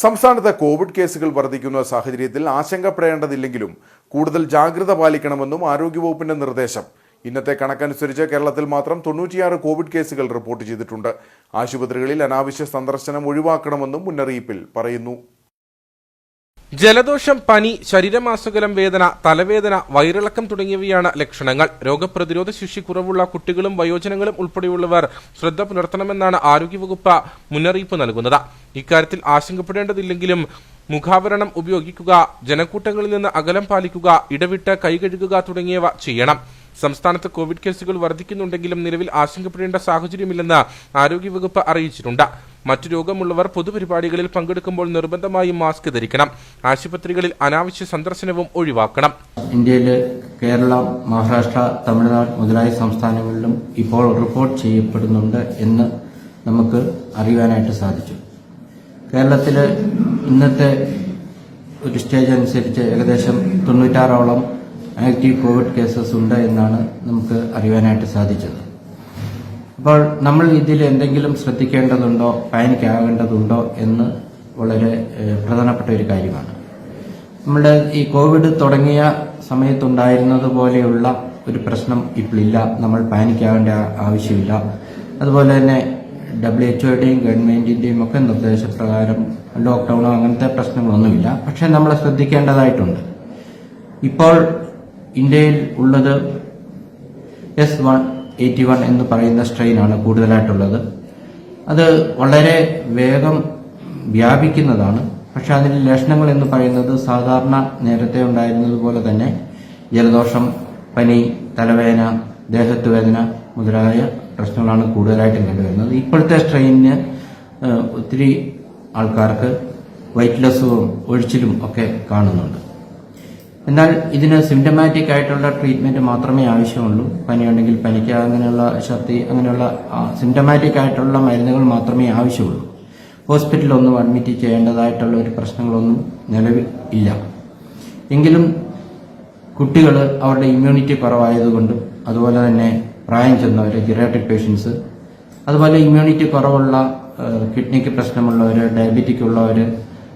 സംസ്ഥാനത്ത് കോവിഡ് കേസുകൾ വർദ്ധിക്കുന്ന സാഹചര്യത്തിൽ ആശങ്കപ്പെടേണ്ടതില്ലെങ്കിലും കൂടുതൽ ജാഗ്രത പാലിക്കണമെന്നും ആരോഗ്യവകുപ്പിന്റെ നിർദ്ദേശം. ഇന്നത്തെ കണക്കനുസരിച്ച് കേരളത്തിൽ മാത്രം തൊണ്ണൂറ്റിയാറ് കോവിഡ് കേസുകൾ റിപ്പോർട്ട് ചെയ്തിട്ടുണ്ട്. ആശുപത്രികളിൽ അനാവശ്യ സന്ദർശനം ഒഴിവാക്കണമെന്നും മുന്നറിയിപ്പിൽ പറയുന്നു. ജലദോഷം പനി ശരീരമാസകലം വേദന തലവേദന വയറിളക്കം തുടങ്ങിയവയാണ് ലക്ഷണങ്ങൾ. രോഗപ്രതിരോധ ശേഷി കുറവുള്ള കുട്ടികളും വയോജനങ്ങളും ഉൾപ്പെടെയുള്ളവർ ശ്രദ്ധ പുലർത്തണമെന്നാണ് ആരോഗ്യവകുപ്പ് മുന്നറിയിപ്പ് നൽകുന്നത്. ഇക്കാര്യത്തിൽ ആശങ്കപ്പെടേണ്ടതില്ലെങ്കിലും മുഖാവരണം ഉപയോഗിക്കുക ജനക്കൂട്ടങ്ങളിൽ നിന്ന് അകലം പാലിക്കുക ഇടവിട്ട് കൈകഴുകുക തുടങ്ങിയവ ചെയ്യണം. സംസ്ഥാനത്ത് കോവിഡ് കേസുകൾ വർദ്ധിക്കുന്നുണ്ടെങ്കിലും നിലവിൽ ആശങ്കപ്പെടേണ്ട സാഹചര്യമില്ലെന്ന് ആരോഗ്യവകുപ്പ് അറിയിച്ചിട്ടുണ്ട്. മറ്റു രോഗമുള്ളവർ പൊതുപരിപാടികളിൽ പങ്കെടുക്കുമ്പോൾ നിർബന്ധമായും മാസ്ക് ധരിക്കണം. ആശുപത്രികളിൽ അനാവശ്യ സന്ദർശനവും ഒഴിവാക്കണം. ഇന്ത്യയിൽ കേരളം മഹാരാഷ്ട്ര തമിഴ്നാട് മുതലായ സംസ്ഥാനങ്ങളിലും ഇപ്പോൾ റിപ്പോർട്ട് ചെയ്യപ്പെടുന്നുണ്ട് എന്ന് നമുക്ക് അറിയാനായിട്ട് സാധിച്ചു. കേരളത്തിൽ ഇന്നത്തെ ഒരു സ്റ്റേജ് അനുസരിച്ച് ഏകദേശം തൊണ്ണൂറ്റാറോളം ആക്റ്റീവ് കോവിഡ് കേസസ് ഉണ്ട് എന്നാണ് നമുക്ക് അറിയാനായിട്ട് സാധിച്ചത്. അപ്പോൾ നമ്മൾ ഇതിൽ എന്തെങ്കിലും ശ്രദ്ധിക്കേണ്ടതുണ്ടോ പാനിക് ആകേണ്ടതുണ്ടോ എന്ന് വളരെ പ്രധാനപ്പെട്ട ഒരു കാര്യമാണ്. നമ്മുടെ ഈ കോവിഡ് തുടങ്ങിയ സമയത്തുണ്ടായിരുന്നത് പോലെയുള്ള ഒരു പ്രശ്നം ഇപ്പോഴില്ല നമ്മൾ പാനിക് ആവേണ്ട ആവശ്യമില്ല. അതുപോലെ തന്നെ ഡബ്ല്യു എച്ച് ഒയുടെയും ഗവൺമെന്റിന്റെയും ഒക്കെ നിർദ്ദേശപ്രകാരം ലോക്ക്ഡൌണോ അങ്ങനത്തെ പ്രശ്നങ്ങളൊന്നുമില്ല. പക്ഷെ നമ്മൾ ശ്രദ്ധിക്കേണ്ടതായിട്ടുണ്ട്. ഇപ്പോൾ ഇന്ത്യയിൽ ഉള്ളത് എസ് വൺ എയ്റ്റി വൺ എന്ന് പറയുന്ന സ്ട്രെയിനാണ് കൂടുതലായിട്ടുള്ളത്. അത് വളരെ വേഗം വ്യാപിക്കുന്നതാണ്. പക്ഷെ അതിന്റെ ലക്ഷണങ്ങൾ എന്ന് പറയുന്നത് സാധാരണ നേരത്തെ ഉണ്ടായിരുന്നതുപോലെ തന്നെ ജലദോഷം പനി തലവേദന ദേഹത്ത് വേദന മുതലായ പ്രശ്നങ്ങളാണ് കൂടുതലായിട്ടും കണ്ടുവരുന്നത്. ഇപ്പോഴത്തെ സ്ട്രെയിനിന് ഒത്തിരി ആൾക്കാർക്ക് വൈറ്റ്ലസും ഒഴിച്ചിലും ഒക്കെ കാണുന്നുണ്ട്. എന്നാൽ ഇതിന് സിംറ്റമാറ്റിക് ആയിട്ടുള്ള ട്രീറ്റ്മെന്റ് മാത്രമേ ആവശ്യമുള്ളൂ. പനിയുണ്ടെങ്കിൽ പനിക്ക് അങ്ങനെയുള്ള ഛർദി അങ്ങനെയുള്ള സിംറ്റമാറ്റിക് ആയിട്ടുള്ള മരുന്നുകൾ മാത്രമേ ആവശ്യമുള്ളൂ. ഹോസ്പിറ്റലൊന്നും അഡ്മിറ്റ് ചെയ്യേണ്ടതായിട്ടുള്ള ഒരു പ്രശ്നങ്ങളൊന്നും നിലവിൽ ഇല്ല. എങ്കിലും കുട്ടികൾ അവരുടെ ഇമ്മ്യൂണിറ്റി കുറവായതുകൊണ്ടും അതുപോലെ തന്നെ പ്രായം ചെന്നവർ ജിറാറ്റിക് പേഷ്യൻസ് അതുപോലെ ഇമ്മ്യൂണിറ്റി കുറവുള്ള കിഡ്നിക്ക് പ്രശ്നമുള്ളവർ ഡയബറ്റിക് ഉള്ളവർ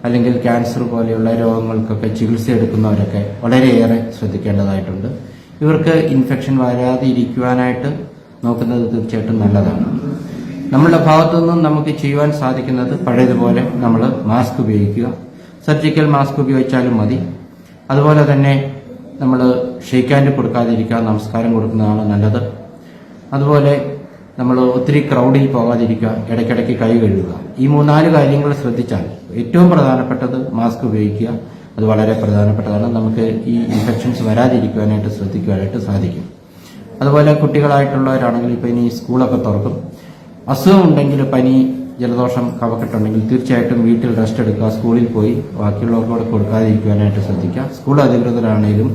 അല്ലെങ്കിൽ ക്യാൻസർ പോലെയുള്ള രോഗങ്ങൾക്കൊക്കെ ചികിത്സ എടുക്കുന്നവരൊക്കെ വളരെയേറെ ശ്രദ്ധിക്കേണ്ടതായിട്ടുണ്ട്. ഇവർക്ക് ഇൻഫെക്ഷൻ വരാതെ ഇരിക്കുവാനായിട്ട് നോക്കുന്നത് തീർച്ചയായിട്ടും നല്ലതാണ്. നമ്മളുടെ ഭാഗത്തു നിന്നും നമുക്ക് ചെയ്യുവാൻ സാധിക്കുന്നത് പഴയതുപോലെ നമ്മൾ മാസ്ക് ഉപയോഗിക്കുക. സർജിക്കൽ മാസ്ക് ഉപയോഗിച്ചാലും മതി. അതുപോലെ തന്നെ നമ്മൾ ഷെയ്ക്ക് ഹാൻഡ് കൊടുക്കാതിരിക്കുക നമസ്കാരം കൊടുക്കുന്നതാണ് നല്ലത്. അതുപോലെ നമ്മൾ ഒത്തിരി ക്രൗഡിൽ പോകാതിരിക്കുക ഇടയ്ക്കിടയ്ക്ക് കൈ കഴുകുക. ഈ മൂന്നാൽ കാര്യങ്ങൾ ശ്രദ്ധിച്ചാൽ ഏറ്റവും പ്രധാനപ്പെട്ടത് മാസ്ക് ഉപയോഗിക്കുക. അത് വളരെ പ്രധാനപ്പെട്ടതാണ്. നമുക്ക് ഈ ഇൻഫെക്ഷൻസ് വരാതിരിക്കുവാനായിട്ട് ശ്രദ്ധിക്കുവാനായിട്ട് സാധിക്കും. അതുപോലെ കുട്ടികളായിട്ടുള്ളവരാണെങ്കിൽ ഇപ്പോൾ ഇനി സ്കൂളൊക്കെ തുറക്കും. അസുഖം ഉണ്ടെങ്കിൽ പനി ജലദോഷം കവക്കെട്ടുണ്ടെങ്കിൽ തീർച്ചയായിട്ടും വീട്ടിൽ റെസ്റ്റ് എടുക്കുക സ്കൂളിൽ പോയി ബാക്കിയുള്ളവർക്കൂടെ കൊടുക്കാതിരിക്കുവാനായിട്ട് ശ്രദ്ധിക്കുക. സ്കൂൾ അധികൃതരാണെങ്കിലും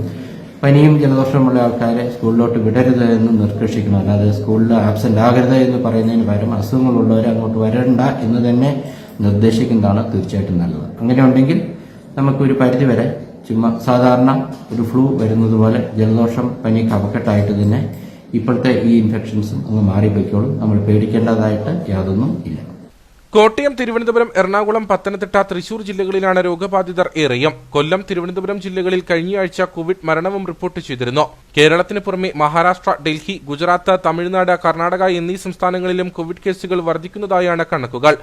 പനിയും ജലദോഷമുള്ള ആൾക്കാരെ സ്കൂളിലോട്ട് വിടരുത് എന്ന് നിർദ്ദേശിക്കുന്നു അല്ലാതെ സ്കൂളിൽ ആബ്സെന്റ് ആകരുത് എന്ന് പറയുന്നതിന് പകരം അസുഖങ്ങളുള്ളവരെ അങ്ങോട്ട് വരണ്ട എന്ന് തന്നെ നിർദ്ദേശിക്കുന്നതാണ് തീർച്ചയായിട്ടും നല്ലത്. അങ്ങനെ ഉണ്ടെങ്കിൽ നമുക്കൊരു പരിധിവരെ ചുമ്മാ സാധാരണ ഒരു ഫ്ലൂ വരുന്നത് പോലെ ജലദോഷം പനി കവക്കെട്ടായിട്ട് തന്നെ ഇപ്പോഴത്തെ ഈ ഇൻഫെക്ഷൻസും അങ്ങ് മാറിപ്പോയിക്കോളും. നമ്മൾ പേടിക്കേണ്ടതായിട്ട് യാതൊന്നും ഇല്ല. കോട്ടയം തിരുവനന്തപുരം എറണാകുളം പത്തനംതിട്ട തൃശൂർ ജില്ലകളിലാണ് രോഗബാധിതർ ഏറെയും. കൊല്ലം തിരുവനന്തപുരം ജില്ലകളിൽ കഴിഞ്ഞയാഴ്ച കോവിഡ് മരണവും റിപ്പോർട്ട് ചെയ്തിരുന്നു. കേരളത്തിന് പുറമെ മഹാരാഷ്ട്ര ഡൽഹി ഗുജറാത്ത് തമിഴ്നാട് കർണാടക എന്നീ സംസ്ഥാനങ്ങളിലും കോവിഡ് കേസുകൾ വർദ്ധിക്കുന്നതായാണ് കണക്കുകൾ.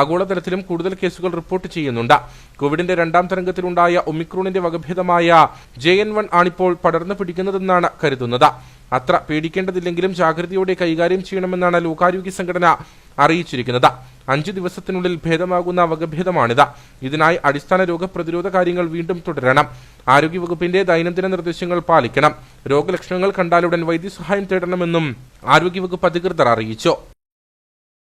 ആഗോളതലത്തിലും കൂടുതൽ കേസുകൾ റിപ്പോർട്ട് ചെയ്യുന്നുണ്ട്. കോവിഡിന്റെ രണ്ടാം തരംഗത്തിലുണ്ടായ ഒമിക്രോണിന്റെ വകഭേദമായ ജെ എൻ വൺ ആണിപ്പോൾ പടർന്നു പിടിക്കുന്നതെന്നാണ് കരുതുന്നത്. അത്ര പേടിക്കേണ്ടതില്ലെങ്കിലും ജാഗ്രതയോടെ കൈകാര്യം ചെയ്യണമെന്നാണ് ലോകാരോഗ്യ സംഘടന അറിയിച്ചിരിക്കുന്നത്. അഞ്ചു ദിവസത്തിനുള്ളിൽ ഭേദമാകുന്ന വകഭേദമാണിത്. ഇതിനായി അടിസ്ഥാന രോഗപ്രതിരോധ കാര്യങ്ങൾ വീണ്ടും തുടരണം. ആരോഗ്യവകുപ്പിന്റെ ദൈനംദിന നിർദ്ദേശങ്ങൾ പാലിക്കണം. രോഗലക്ഷണങ്ങൾ കണ്ടാലുടൻ വൈദ്യസഹായം തേടണമെന്നും ആരോഗ്യവകുപ്പ് അധികൃതർ അറിയിച്ചു.